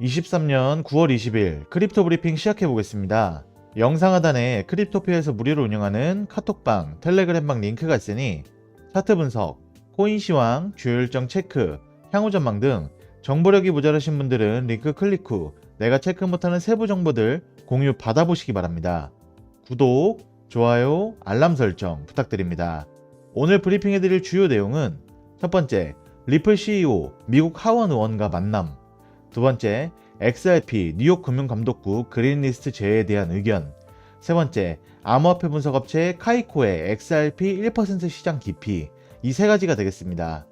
23년 9월 20일 크립토 브리핑 시작해 보겠습니다. 영상 하단에 크립토피아에서 무료로 운영하는 카톡방, 텔레그램방 링크가 있으니 차트 분석, 코인 시황, 주요 일정 체크, 향후 전망 등 정보력이 모자라신 분들은 링크 클릭 후 내가 체크 못하는 세부 정보들 공유 받아보시기 바랍니다. 구독, 좋아요, 알람 설정 부탁드립니다. 오늘 브리핑해드릴 주요 내용은 첫 번째, 리플 CEO 미국 하원 의원과 만남 두 번째, XRP 뉴욕 금융감독국 그린리스트 제외에 대한 의견 세 번째, 암호화폐 분석업체 카이코의 XRP 1% 시장 깊이 이세 가지가 되겠습니다.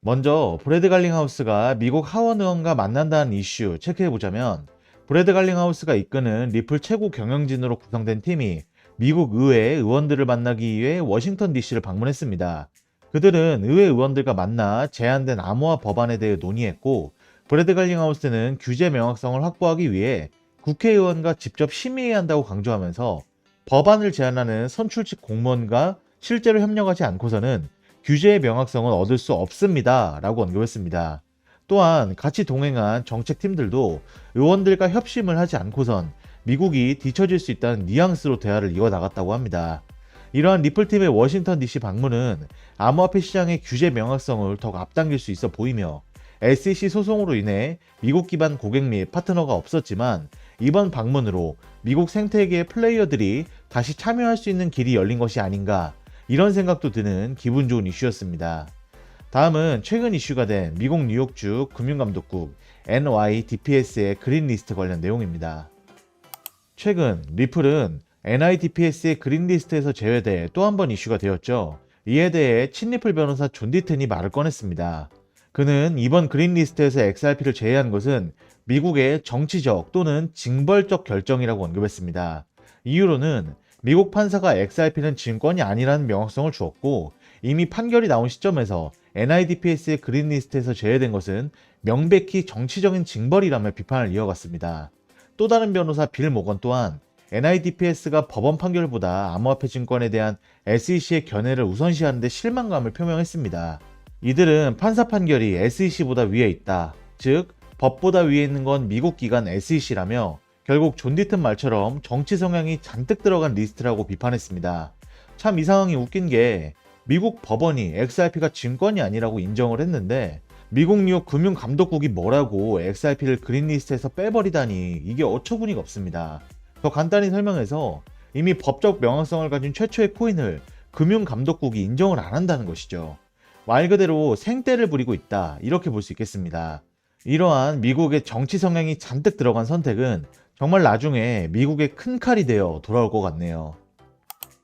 먼저 브래드 갈링하우스가 미국 하원 의원과 만난다는 이슈 체크해 보자면 브래드 갈링하우스가 이끄는 리플 최고 경영진으로 구성된 팀이 미국 의회 의원들을 만나기 위해 워싱턴 DC를 방문했습니다. 그들은 의회 의원들과 만나 제안된 암호화 법안에 대해 논의했고 브래드 갈링하우스는 규제 명확성을 확보하기 위해 국회의원과 직접 심의해야 한다고 강조하면서 법안을 제안하는 선출직 공무원과 실제로 협력하지 않고서는 규제의 명확성은 얻을 수 없습니다. 라고 언급했습니다. 또한 같이 동행한 정책팀들도 의원들과 협심을 하지 않고선 미국이 뒤처질 수 있다는 뉘앙스로 대화를 이어나갔다고 합니다. 이러한 리플팀의 워싱턴 DC 방문은 암호화폐 시장의 규제 명확성을 더욱 앞당길 수 있어 보이며 SEC 소송으로 인해 미국 기반 고객 및 파트너가 없었지만 이번 방문으로 미국 생태계의 플레이어들이 다시 참여할 수 있는 길이 열린 것이 아닌가 이런 생각도 드는 기분 좋은 이슈였습니다. 다음은 최근 이슈가 된 미국 뉴욕주 금융감독국 NYDPS의 그린리스트 관련 내용입니다. 최근 리플은 NIDPS의 그린리스트에서 제외돼 또 한 번 이슈가 되었죠. 이에 대해 친리플 변호사 존 디튼이 말을 꺼냈습니다. 그는 이번 그린리스트에서 XRP를 제외한 것은 미국의 정치적 또는 징벌적 결정이라고 언급했습니다. 이유로는 미국 판사가 XRP는 증권이 아니라는 명확성을 주었고 이미 판결이 나온 시점에서 NIDPS의 그린리스트에서 제외된 것은 명백히 정치적인 징벌이라며 비판을 이어갔습니다. 또 다른 변호사 빌 모건 또한 NIDPS가 법원 판결보다 암호화폐 증권에 대한 SEC의 견해를 우선시하는데 실망감을 표명했습니다. 이들은 판사 판결이 SEC보다 위에 있다. 즉, 법보다 위에 있는 건 미국 기관 SEC라며 결국 존 디튼 말처럼 정치 성향이 잔뜩 들어간 리스트라고 비판했습니다. 참 이 상황이 웃긴 게 미국 법원이 XRP가 증권이 아니라고 인정을 했는데 미국 뉴욕 금융감독국이 뭐라고 XRP를 그린리스트에서 빼버리다니 이게 어처구니가 없습니다. 더 간단히 설명해서 이미 법적 명확성을 가진 최초의 코인을 금융감독국이 인정을 안 한다는 것이죠. 말 그대로 생떼를 부리고 있다 이렇게 볼 수 있겠습니다. 이러한 미국의 정치 성향이 잔뜩 들어간 선택은 정말 나중에 미국의 큰 칼이 되어 돌아올 것 같네요.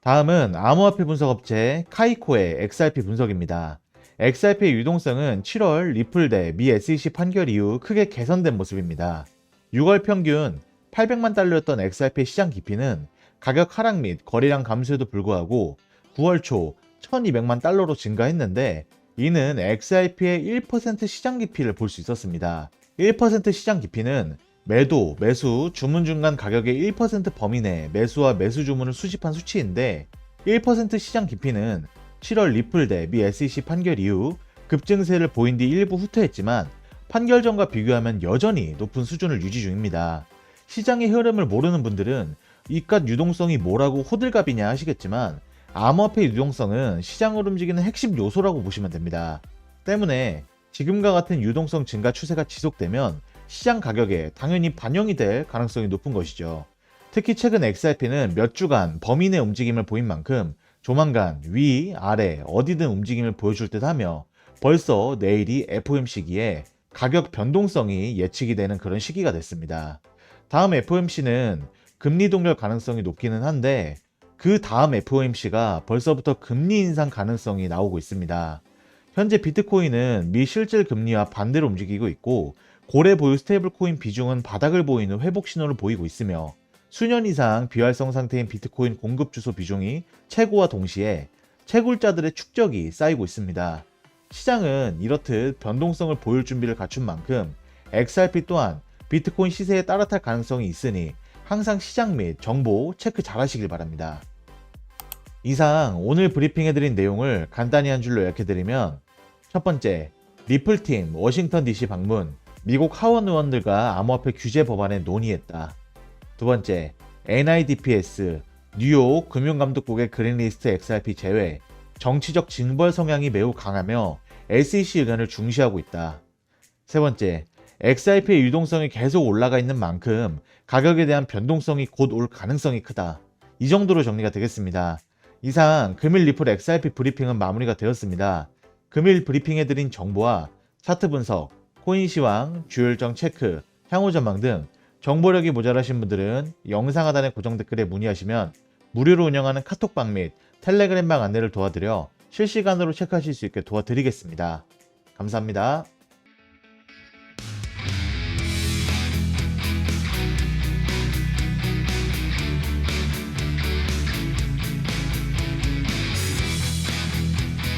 다음은 암호화폐 분석업체 카이코의 XRP 분석입니다. XRP의 유동성은 7월 리플 대 미 SEC 판결 이후 크게 개선된 모습입니다. 6월 평균 800만 달러였던 XRP 시장 깊이는 가격 하락 및 거래량 감소에도 불구하고 9월 초 1200만 달러로 증가했는데 이는 XRP의 1% 시장 깊이를 볼 수 있었습니다. 1% 시장 깊이는 매도, 매수, 주문 중간 가격의 1% 범위 내 매수와 매수 주문을 수집한 수치인데 1% 시장 깊이는 7월 리플 대미 SEC 판결 이후 급증세를 보인 뒤 일부 후퇴했지만 판결 전과 비교하면 여전히 높은 수준을 유지 중입니다. 시장의 흐름을 모르는 분들은 이깟 유동성이 뭐라고 호들갑이냐 하시겠지만 암호화폐 유동성은 시장을 움직이는 핵심 요소라고 보시면 됩니다. 때문에 지금과 같은 유동성 증가 추세가 지속되면 시장 가격에 당연히 반영이 될 가능성이 높은 것이죠. 특히 최근 XRP는 몇 주간 내 움직임을 보인 만큼 조만간 위, 아래, 어디든 움직임을 보여줄 듯 하며 벌써 내일이 FOMC기에 가격 변동성이 예측이 되는 그런 시기가 됐습니다. 다음 FOMC는 금리 동결 가능성이 높기는 한데 그 다음 FOMC가 벌써부터 금리 인상 가능성이 나오고 있습니다. 현재 비트코인은 미 실질 금리와 반대로 움직이고 있고 고래 보유 스테이블 코인 비중은 바닥을 보이는 회복 신호를 보이고 있으며 수년 이상 비활성 상태인 비트코인 공급 주소 비중이 최고와 동시에 채굴자들의 축적이 쌓이고 있습니다. 시장은 이렇듯 변동성을 보일 준비를 갖춘 만큼 XRP 또한 비트코인 시세에 따라 탈 가능성이 있으니 항상 시장 및 정보 체크 잘 하시길 바랍니다. 이상 오늘 브리핑해드린 내용을 간단히 한 줄로 요약해드리면 첫 번째, 리플팀 워싱턴 DC 방문, 미국 하원 의원들과 암호화폐 규제 법안에 논의했다. 두 번째, NIDPS, 뉴욕 금융감독국의 그린리스트 XRP 제외, 정치적 징벌 성향이 매우 강하며 SEC 의견을 중시하고 있다. 세 번째, XRP의 유동성이 계속 올라가 있는 만큼 가격에 대한 변동성이 곧 올 가능성이 크다. 이 정도로 정리가 되겠습니다. 이상 금일 리플 XRP 브리핑은 마무리가 되었습니다. 금일 브리핑해드린 정보와 차트 분석, 코인 시황, 주요 일정 체크, 향후 전망 등 정보력이 모자라신 분들은 영상 하단의 고정 댓글에 문의하시면 무료로 운영하는 카톡방 및 텔레그램방 안내를 도와드려 실시간으로 체크하실 수 있게 도와드리겠습니다. 감사합니다.